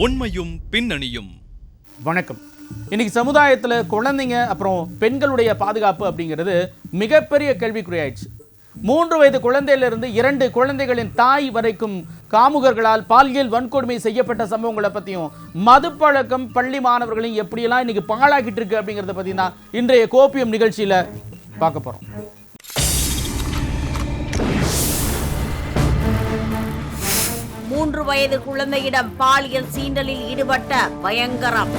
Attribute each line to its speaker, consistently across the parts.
Speaker 1: உண்மையும் பின்னணியும்.
Speaker 2: வணக்கம். இன்னைக்கு சமுதாயத்தில் குழந்தைங்க அப்புறம் பெண்களுடைய பாதுகாப்பு அப்படிங்கிறது மிகப்பெரிய கேள்விக்குறியாயிடுச்சு. மூன்று வயது குழந்தையிலிருந்து இரண்டு குழந்தைகளின் தாய் வரைக்கும் காமுகர்களால் பாலியல் வன்கொடுமை செய்யப்பட்ட சம்பவங்களை பற்றியும் மதுப்பழக்கம் பள்ளி மாணவர்களையும் எப்படியெல்லாம் இன்னைக்கு பாழாக்கிட்டு இருக்கு அப்படிங்கிறத பற்றி தான் இன்றைய கோப்பியம் நிகழ்ச்சியில் பார்க்க போகிறோம்
Speaker 3: மூன்று வயது குழந்தையிடம் பாலியல் சீண்டலில் ஈடுபட்ட பயங்கரம்.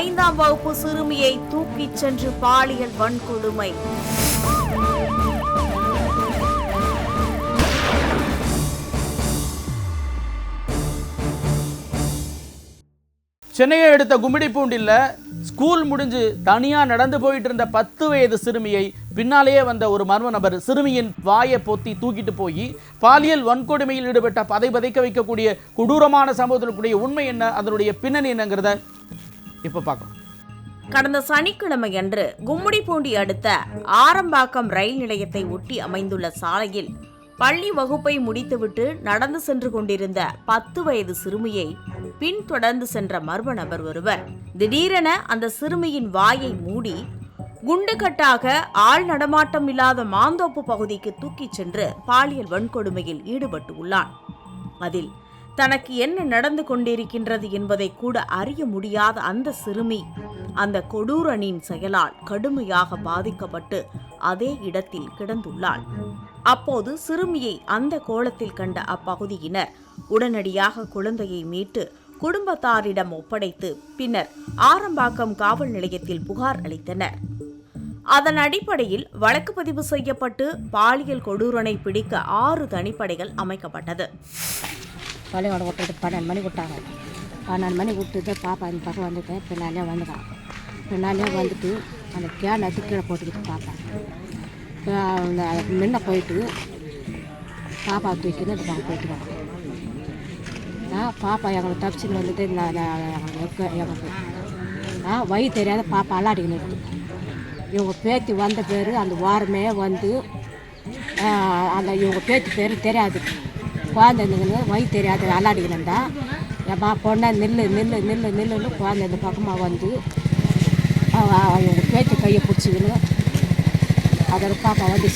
Speaker 3: ஐந்தாம் வகுப்பு சிறுமியை தூக்கிச் சென்று பாலியல் வன்கொடுமை.
Speaker 2: சென்னையை எடுத்த கும்மிடிப்பூண்டில் ஸ்கூல் முடிஞ்சு தனியாக நடந்து போயிட்டு இருந்த பத்து வயது சிறுமியை பின்னாலேயே வந்த ஒரு மர்ம நபர் சிறுமியின் வாயை பொத்தி தூக்கிட்டு போய் பாலியல் வன்கொடுமையில் ஈடுபட்ட பதை பதைக்க வைக்கக்கூடிய கொடூரமான சம்பவத்திற்குடைய உண்மை என்ன? அதனுடைய பின்னணி என்னங்கிறத இப்போ பார்க்கலாம்.
Speaker 3: கடந்த சனிக்கிழமையன்று கும்முடிப்பூண்டி அடுத்த ஆரம்பாக்கம் ரயில் நிலையத்தை ஒட்டி அமைந்துள்ள சாலையில் பள்ளி வகுப்பை முடித்துவிட்டு நடந்து சென்று கொண்டிருந்த பத்து வயது சிறுமியை பின்தொடர்ந்து சென்ற மர்ம நபர் ஒருவர். திடீரென அந்த சிறுமியின் வாயை மூடி குண்டுகட்டாக ஆள் நடமாட்டம் இல்லாத மாந்தோப்பு பகுதிக்கு தூக்கிச் சென்று பாலியல் வன்கொடுமையில் ஈடுபட்டு உள்ளான். அதில் தனக்கு என்ன நடந்து கொண்டிருக்கின்றது என்பதை கூட அறிய முடியாத அந்த சிறுமி அந்த கொடூரனின் செயலால் கடுமையாக பாதிக்கப்பட்டு அதே இடத்தில் கிடந்துள்ளாள். அப்போது சிறுமியை அந்த கோலத்தில் கண்ட அப்பகுதியினர் உடனடியாக குழந்தையை மீட்டு குடும்பத்தாரிடம் ஒப்படைத்து பின்னர் ஆரம்பாக்கம் காவல் நிலையத்தில் புகார் அளித்தனர். அதன் அடிப்படையில் வழக்கு பதிவு செய்யப்பட்டு பாலியல் கொடூரனை பிடிக்க ஆறு தனிப்படைகள் அமைக்கப்பட்டது
Speaker 4: பள்ளியோட விட்டுட்டு பன்னெண்டு மணிக்கு விட்டாங்க பன்னெண்டு மணி விட்டுட்டு பாப்பா இந்த பக்கம் வந்துட்டேன் பின்னாலே வந்துட்டான் பின்னாலே வந்துட்டு அந்த கேன் எடுத்து கீழே போட்டுக்கிட்டு பாப்பா அந்த முன்ன போயிட்டு பாப்பா தூக்கின்னு அந்த பக்கம் போயிட்டு வரோம் நான் பாப்பா எங்களை தப்பிச்சுன்னு வந்துட்டு நான் எங்களுக்கு எங்களுக்கு நான் வழி தெரியாத பாப்பா அல்லாடிக்கின்னு இருக்குது இவங்க பேத்தி வந்த பேர் அந்த வாரமே வந்து அந்த இவங்க பேத்தி பேர் தெரியாது. குழந்தைங்களுக்கு வழி தெரியாது அல்லாடிக்கணுண்டா ஏம்மா பொண்ணை நில்லு நில்லு நில்லு நில்லுன்னு குழந்தை இந்த பக்கமாக வந்து இவங்க பேத்தி கையை பிடிச்சிக்கின்னு அதோட பாப்பா வந்து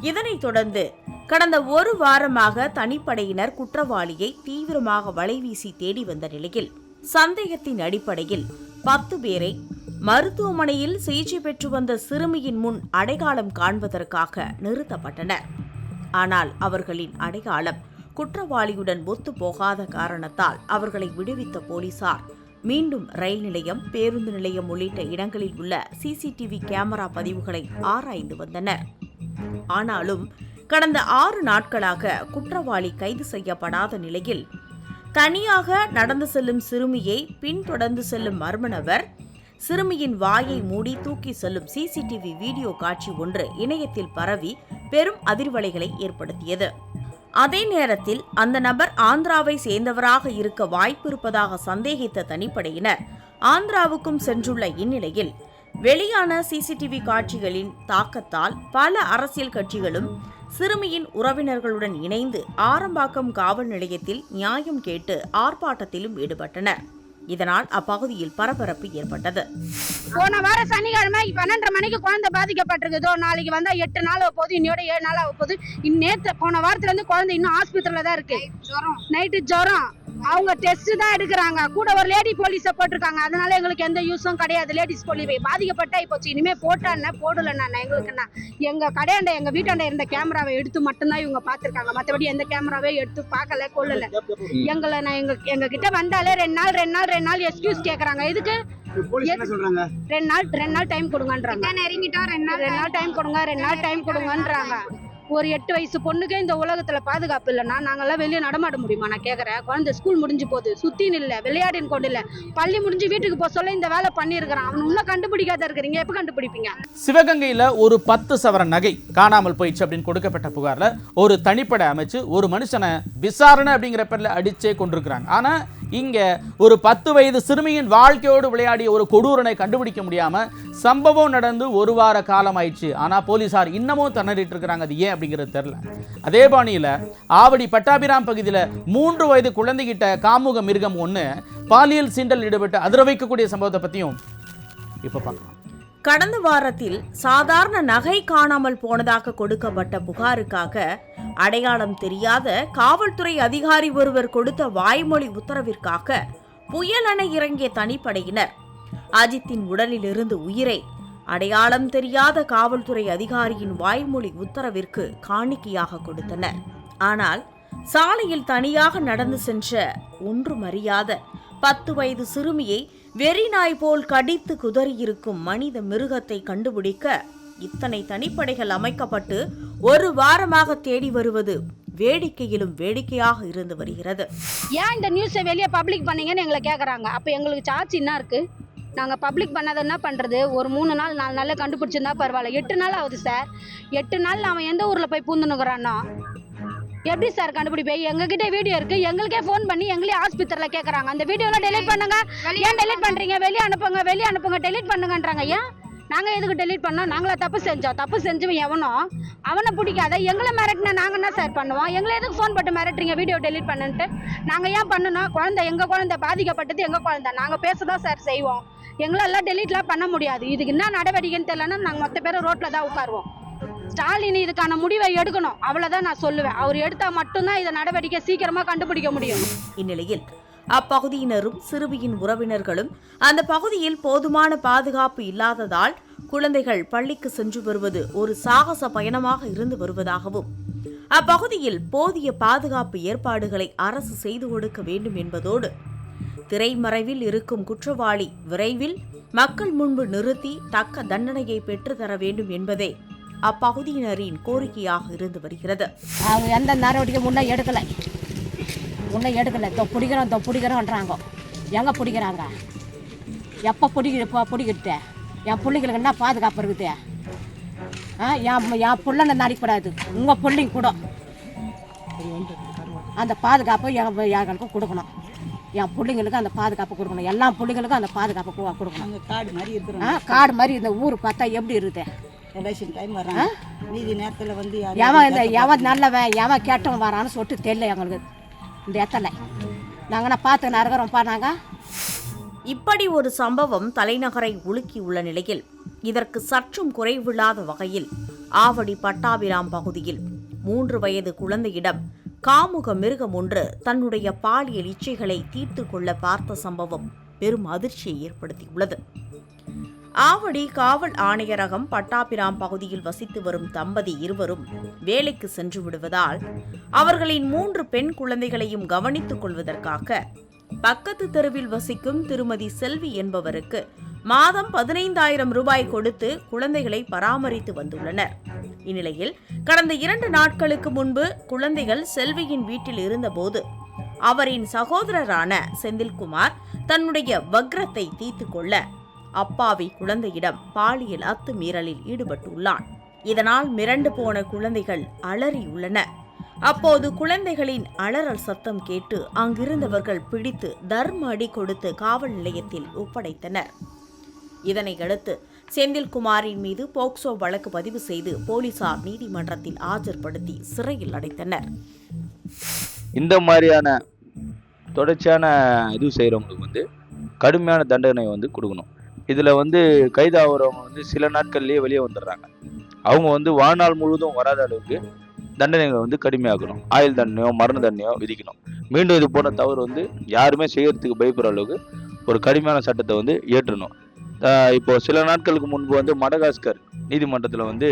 Speaker 3: இதனைத் தொடர்ந்து கடந்த ஒரு வாரமாக தனிப்படையினர் குற்றவாளியை தீவிரமாக வலைவீசி தேடி வந்த நிலையில் சந்தேகத்தின் அடிப்படையில் பத்து பேரை மருத்துவமனையில் சிகிச்சை பெற்று வந்த சிறுமியின் முன் அடையாளம் காண்பதற்காக நிறுத்தப்பட்டனர். ஆனால் அவர்களின் அடையாளம் குற்றவாளியுடன் ஒத்து போகாத காரணத்தால் அவர்களை விடுவித்த போலீசார். மீண்டும் ரயில் நிலையம் பேருந்து நிலையம் உள்ளிட்ட இடங்களில் உள்ள சிசிடிவி கேமரா பதிவுகளை ஆராய்ந்து வந்தனர். ஆனாலும் கடந்த ஆறு நாட்களாக குற்றவாளி கைது செய்யப்படாத நிலையில் தனியாக நடந்து செல்லும் சிறுமியை பின்தொடர்ந்து செல்லும் மர்ம நபர் சிறுமியின் வாயை மூடி தூக்கி செல்லும் சிசிடிவி வீடியோ காட்சி ஒன்று இணையத்தில் பரவி பெரும் அதிர்வலைகளை ஏற்படுத்தியது. அதே நேரத்தில் அந்த நபர் ஆந்திராவை சேர்ந்தவராக இருக்க வாய்ப்பிருப்பதாக சந்தேகித்த தனிப்படையினர் ஆந்திராவுக்கும் சென்றுள்ள இந்நிலையில் வெளியான சிசிடிவி காட்சிகளின் தாக்கத்தால் பல அரசியல் கட்சிகளும் சிறுமியின் உறவினர்களுடன் இணைந்து ஆரம்பாக்கம் காவல் நிலையத்தில் நியாயம் கேட்டு ஆர்ப்பாட்டத்திலும் ஈடுபட்டனர். இதனால் அப்பகுதியில் பரபரப்பு ஏற்பட்டது.
Speaker 5: போன வாரம் சனிக்கிழமை பன்னெண்டரை மணிக்கு குழந்தை பாதிக்கப்பட்டிருக்குதோ. நாளைக்கு வந்தா எட்டு நாள் போகுது இன்னையோட ஏழு நாள் ஆக போகுது நேற்று போன வாரத்துல இருந்து குழந்தை இன்னும் ஆஸ்பத்திரியில தான் இருக்கு. நைட்டு ஜுரம். அவங்க டெஸ்ட் தான் எடுக்கிறாங்க. கூட ஒரு லேடி போலீஸை போட்டிருக்காங்க. அதனால எங்களுக்கு எந்த யூஸும் கிடையாது. லேடிஸ் போலீஸ் பாதிக்கப்பட்டா இப்போ இனிமே போட்டான்னு போடலண்ணா எங்களுக்கு என்ன எங்க கடையாண்ட எங்க வீட்டாண்ட இருந்த கேமராவை எடுத்து மட்டும்தான் இவங்க பார்த்திருக்காங்க. மற்றபடி எந்த கேமராவே எடுத்து பார்க்கல கொள்ளல எங்களை நான் எங்க எங்க கிட்ட வந்தாலே ரெண்டு நாள் ரெண்டு நாள் ரெண்டு நாள் எக்ஸ்கியூஸ் கேக்குறாங்க. இதுக்கு
Speaker 6: போலீஸ் என்ன சொல்றாங்க?
Speaker 5: ரெண்டு நாள் ரெண்டு நாள் டைம் கொடுங்கன்றாங்க.
Speaker 7: நெருங்கிட்டோம் ரெண்டு நாள்
Speaker 5: ரெண்டு நாள் டைம் கொடுங்க ரெண்டு நாள் டைம் கொடுங்கன்றாங்க. ஒரு எட்டு வயசு பொண்ணுக்கே இந்த உலகத்துல பாதுகாப்பு இல்லைன்னா நாங்கெல்லாம் வெளியே நடமாட முடியுமா? நான் கேக்குறேன். குழந்தை ஸ்கூல் முடிஞ்சு போகுது. சுத்தின்னு இல்லை விளையாடின்னு கொண்டு இல்லை. பள்ளி முடிஞ்சு வீட்டுக்கு போக சொல்ல இந்த வேலை பண்ணியிருக்கிறான். அவன் இன்னும் கண்டுபிடிக்காத இருக்கிறீங்க. எப்போ கண்டுபிடிப்பீங்க?
Speaker 2: சிவகங்கையில் ஒரு பத்து சவரன் நகை காணாமல் போயிடுச்சு அப்படின்னு கொடுக்கப்பட்ட புகாரில் ஒரு தனிப்படை அமைச்சு ஒரு மனுஷனை விசாரணை அப்படிங்கிற பேரில் அடிச்சே கொண்டிருக்கிறாங்க. ஆனால் இங்கே ஒரு பத்து வயது சிறுமியின் வாழ்க்கையோடு விளையாடிய ஒரு கொடூரனை கண்டுபிடிக்க முடியாமல் சம்பவம் நடந்து ஒரு வார காலம் ஆயிடுச்சு ஆனால் போலீசார் இன்னமும் திணறிட்டு இருக்கிறாங்க. அது ஏன் அப்படிங்கிறது தெரில அதே பாணியில் ஆவடி பட்டாபிராம் பகுதியில் மூன்று வயது குழந்தைகிட்ட காமுக மிருகம் ஒன்று பாலியல் சீண்டல் ஈடுபட்டு அதிர வைக்கக்கூடிய சம்பவத்தை பற்றியும் இப்போ பார்க்கலாம்.
Speaker 3: கடந்த வாரத்தில் சாதாரண நகை காணாமல் போனதாக கொடுக்கப்பட்ட புகாருக்காக அடையாளம் தெரியாத காவல்துறை அதிகாரி ஒருவர் கொடுத்த வாய்மொழி உத்தரவிற்காக புயல் அணை இறங்கிய தனிப்படையினர். அஜித்தின் உடலிலிருந்து உயிரை அடையாளம் தெரியாத காவல்துறை அதிகாரியின் வாய்மொழி உத்தரவிற்கு காணிக்கையாக கொடுத்தனர் ஆனால் சாலையில் தனியாக நடந்து சென்ற ஒன்றுமறியாத பத்து வயது சிறுமியை வெறிநாய் போல் கடித்து குதறியிருக்கும் மனித மிருகத்தை கண்டுபிடிக்க இத்தனை தனிப்படைகள் அமைக்கப்பட்டு ஒரு வாரமாக தேடி வருவது வேடிக்கையிலும் வேடிக்கையாக இருந்து வருகிறது.
Speaker 5: ஏன் இந்த நியூஸை வெளியே பப்ளிக் பண்ணீங்கன்னு எங்களை கேட்குறாங்க அப்போ எங்களுக்கு சார்ஜ் என்ன இருக்குது நாங்கள் பப்ளிக் பண்ணாத என்ன பண்ணுறது ஒரு மூணு நாள் நாலு நாளில் கண்டுபிடிச்சிருந்தா பரவாயில்ல. எட்டு நாள் ஆகுது சார் எட்டு நாள் அவன் எந்த ஊரில் போய் பூந்துனுக்குறானோ எப்படி சார் கண்டுபிடிப்பேன் எங்ககிட்ட வீடியோ இருக்கு. எங்களுக்கே ஃபோன் பண்ணி எங்களே ஆஸ்பத்திரியில் கேட்குறாங்க அந்த வீடியோலாம் டெலீட் பண்ணுங்க. ஏன் டெலீட் பண்ணுறீங்க வெளியே அனுப்புங்க வெளியே அனுப்புங்க. டெலீட் பண்ணுங்கன்றாங்க. ஏன்? நாங்கள் எதுக்கு டெலீட் பண்ணோம்? நாங்களா தப்பு செஞ்சோம். தப்பு செஞ்சவன் எவனோ அவனை பிடிக்காத எங்களை மிரட்டினா நாங்கள் என்ன சார் பண்ணுவோம்? எங்களை எதுக்கு ஃபோன் போட்டு மிரட்டுறீங்க? Video delete பண்ணுன்ட்டு. நாங்கள் ஏன் பண்ணணும்? குழந்தை எங்கள் குழந்தை? பாதிக்கப்பட்டது எங்கள் குழந்தை? நாங்கள் பேச தான் சார் செய்வோம். எங்களெல்லாம் டெலீட்லாம் பண்ண முடியாது. இதுக்கு என்ன நடவடிக்கைன்னு தெரியலன்னா நாங்கள் மொத்த பேரும் ரோட்டில் தான் உட்காருவோம். ஸ்டாலின் இதுக்கான முடிவை எடுக்கணும். அவ்வளோதான் நான் சொல்லுவேன். அவர் எடுத்தால் மட்டும்தான் இதை நடவடிக்கை சீக்கிரமாக கண்டுபிடிக்க முடியும்.
Speaker 3: இந்நிலையில் அப்பகுதியினரும் சிறுமியின் உறவினர்களும் அந்த பகுதியில் போதுமான பாதுகாப்பு இல்லாததால் குழந்தைகள் பள்ளிக்கு சென்று வருவது ஒரு சாகச பயணமாக இருந்து வருவதாகவும் அப்பகுதியில் போதிய பாதுகாப்பு ஏற்பாடுகளை அரசு செய்து கொடுக்க வேண்டும் என்பதோடு திரைமறைவில் இருக்கும் குற்றவாளி விரைவில் மக்கள் முன்பு நிறுத்தி தக்க தண்டனையை பெற்றுத்தர வேண்டும் என்பதே அப்பகுதியினரின் கோரிக்கையாக இருந்து வருகிறது.
Speaker 4: அவங்க எந்த நடவடிக்கை முன்னே எடுக்கலை. முன்னே எடுக்கலை. தொ பிடிக்கிறோம் தொ பிடிக்கிறோன்றாங்க எங்கே பிடிக்கிறாங்க? எப்போ பிடிக்க இப்போ பிடிக்கிட்டு? என் பிள்ளைங்களுக்கு என்ன பாதுகாப்பு இருக்குது? ஆ என் என் பிள்ளைன்னு நடிக்கூடாது உங்கள் பிள்ளைங்க கூட. அந்த பாதுகாப்பு எங்களுக்கு கொடுக்கணும். என் பிள்ளைங்களுக்கு அந்த பாதுகாப்பு கொடுக்கணும். எல்லா பிள்ளைங்களுக்கும் அந்த பாதுகாப்பு கொடுக்கணும்.
Speaker 6: காடு மாதிரி இருக்கிறோம்.
Speaker 4: ஆ காடு மாதிரி இந்த ஊர் பார்த்தா எப்படி இருக்குது
Speaker 6: எலெக்ஷன் டைம் வர்றாங்க மீதி நேரத்தில் வந்து
Speaker 4: எவன் இந்த எவன் நல்லவன் எவன் கெட்டவன் வரான்னு சொல்லிட்டு தெரியல எங்களுக்கு இந்த இடத்துல. நாங்கள் நான் பார்த்து நரகிறோம்ப்பா நாங்கள்
Speaker 3: இப்படி ஒரு சம்பவம் தலைநகரை உலுக்கியுள்ள நிலையில் இதற்கு சற்றும் குறைவில்லாத வகையில் ஆவடி பட்டாபிராம் பகுதியில் மூன்று வயது குழந்தையிடம் காமுக மிருகம் ஒன்று தன்னுடைய பாலியல் இச்சைகளை தீர்த்து கொள்ள பார்த்த சம்பவம் பெரும் அதிர்ச்சியை ஏற்படுத்தியுள்ளது. ஆவடி காவல் ஆணையரகம் பட்டாபிராம் பகுதியில் வசித்து வரும் தம்பதி இருவரும் வேலைக்கு சென்று விடுவதால் அவர்களின் மூன்று பெண் குழந்தைகளையும் கவனித்துக் கொள்வதற்காக பக்கத்து தெருவில் வசிக்கும் திருமதி செல்வி என்பவருக்கு மாதம் பதினைந்தாயிரம் ரூபாய் கொடுத்து குழந்தைகளை பராமரித்து வந்துள்ளனர். இந்நிலையில் கடந்த இரண்டு நாட்களுக்கு முன்பு குழந்தைகள் செல்வியின் வீட்டில் இருந்தபோது அவரின் சகோதரரான செந்தில்குமார் தன்னுடைய வக்ரத்தை தீர்த்து கொள்ள அப்பாவி குழந்தையிடம் பாலியல் அத்துமீறலில் ஈடுபட்டுள்ளான். இதனால் மிரண்டு போன குழந்தைகள் அலறியுள்ளன. அப்போது குழந்தைகளின் அலறல் சத்தம் கேட்டு அங்கிருந்தவர்கள் பிடித்து தர்ம அடி கொடுத்து காவல் நிலையத்தில் ஒப்படைத்தனர். இதனையடுத்து செந்தில்குமாரின் மீது போக்சோ வழக்கு பதிவு செய்து போலீசார் நீதிமன்றத்தில் ஆஜர்படுத்தி சிறையில் அடைத்தனர்.
Speaker 7: இந்த மாதிரியான தொடர்ச்சியான இது செய்கிறவங்களுக்கு வந்து கடுமையான தண்டனை வந்து கொடுக்கணும். இதில் வந்து கைதாகிறவங்க வந்து சில நாட்கள்லேயே வெளியே வந்துடுறாங்க. அவங்க வந்து வாழ்நாள் முழுவதும் வராத அளவுக்கு தண்டனைகளை வந்து கடுமையாக்கணும். ஆயுள் தண்டனையோ மரண தண்டனையோ விதிக்கணும். மீண்டும் இது போன்ற தவறு வந்து யாருமே செய்யறதுக்கு பயப்படுற அளவுக்கு ஒரு கடுமையான சட்டத்தை வந்து ஏற்றணும் இப்போ சில நாட்களுக்கு முன்பு வந்து மடகாஸ்கர் நீதிமன்றத்தில் வந்து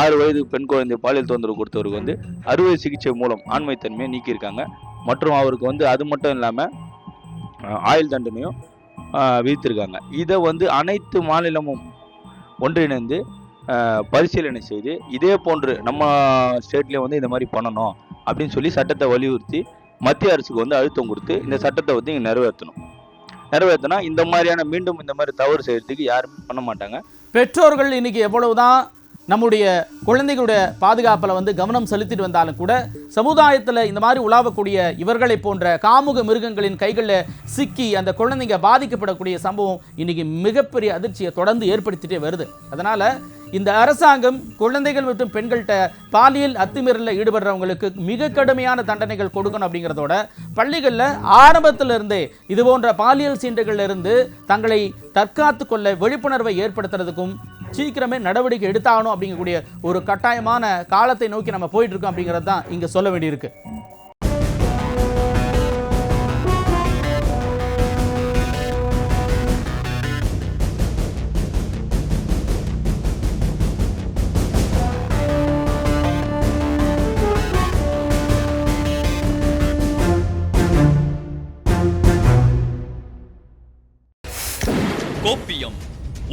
Speaker 7: ஆறு வயது பெண் குழந்தை பாலியல் தொந்தரவு கொடுத்தவருக்கு வந்து அறுவை சிகிச்சை மூலம் ஆண்மைத்தன்மையை நீக்கியிருக்காங்க. மற்றும் அவருக்கு வந்து அது மட்டும் இல்லாமல் ஆயுள் தண்டனையும் விதித்திருக்காங்க. இதை வந்து அனைத்து மாநிலமும் ஒன்றிணைந்து பரிசீலனை செய்து இதே போன்று நம்ம ஸ்டேட்லேயே வந்து இந்த மாதிரி பண்ணணும் அப்படின்னு சொல்லி சட்டத்தை வலியுறுத்தி மத்திய அரசுக்கு வந்து அழுத்தம் கொடுத்து இந்த சட்டத்தை வந்து இங்கே நிறைவேற்றணும். நிறைவேற்றினா இந்த மாதிரியான மீண்டும் இந்த மாதிரி தவறு செய்யறதுக்கு யாருமே பண்ண மாட்டாங்க.
Speaker 2: பெற்றோர்கள் இன்னைக்கு எவ்வளவுதான் நம்முடைய குழந்தைகளுடைய பாதுகாப்பில் வந்து கவனம் செலுத்திட்டு வந்தாலும் கூட சமுதாயத்தில் இந்த மாதிரி உலாவக்கூடிய இவர்களை போன்ற காமுக மிருகங்களின் கைகளில் சிக்கி அந்த குழந்தைங்க பாதிக்கப்படக்கூடிய சம்பவம் இன்னைக்கு மிகப்பெரிய அதிர்ச்சியை தொடர்ந்து ஏற்படுத்திட்டே வருது. அதனால இந்த அரசாங்கம் குழந்தைகள் மற்றும் பெண்கள்கிட்ட பாலியல் அத்துமீறலில் ஈடுபடுறவங்களுக்கு மிக கடுமையான தண்டனைகள் கொடுக்கணும் அப்படிங்கிறதோட பள்ளிகளில் ஆரம்பத்திலிருந்தே இது போன்ற பாலியல் சீண்டுகளிலிருந்து தங்களை தற்காத்து கொள்ள விழிப்புணர்வை ஏற்படுத்துறதுக்கும் சீக்கிரமே நடவடிக்கை எடுத்தாகணும் அப்படிங்கக்கூடிய ஒரு கட்டாயமான காலத்தை நோக்கி நம்ம போயிட்டு இருக்கோம் அப்படிங்கிறது தான் இங்கே சொல்ல வேண்டியிருக்கு.